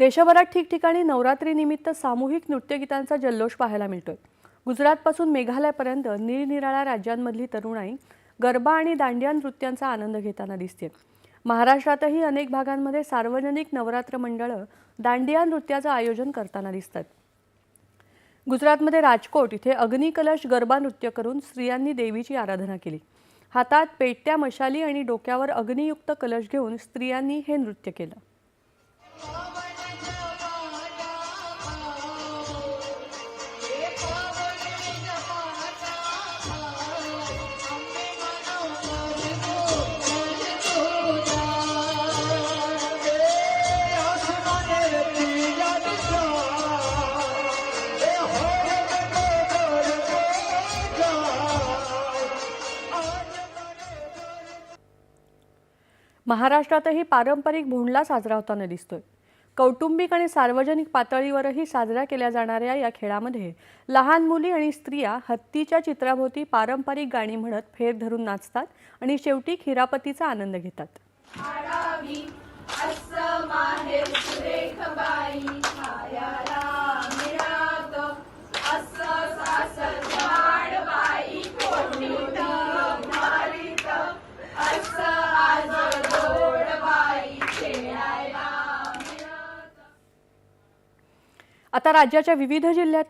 देशभरात ठिकठिकाणी नवरात्रीनिमित्त सामूहिक नृत्यगीतांचा जल्लोष पाहायला मिळतोय. गुजरातपासून मेघालयापर्यंत निरनिराळ्या राज्यांमधली तरुणाई गरबा आणि दांडिया नृत्यांचा आनंद घेताना दिसते. महाराष्ट्रातही अनेक भागांमध्ये सार्वजनिक नवरात्र मंडळं दांडिया नृत्याचं आयोजन करताना दिसतात. गुजरातमध्ये राजकोट इथे अग्निकलश गरबा नृत्य करून स्त्रियांनी देवीची आराधना केली. हातात पेटत्या मशाली आणि डोक्यावर अग्नियुक्त कलश घेऊन स्त्रियांनी हे नृत्य केलं. महाराष्ट्रातही पारंपरिक भोंडला साजरा होताना दिसतोय. कौटुंबिक आणि सार्वजनिक पातळीवरही साजऱ्या केल्या जाणाऱ्या या खेळामध्ये लहान मुली आणि स्त्रिया हत्तीच्या चित्राभोवती पारंपरिक गाणी म्हणत फेर धरून नाचतात आणि शेवटी खिरापतीचा आनंद घेतात. आता राज्याच्या विविध जिल्ह्यात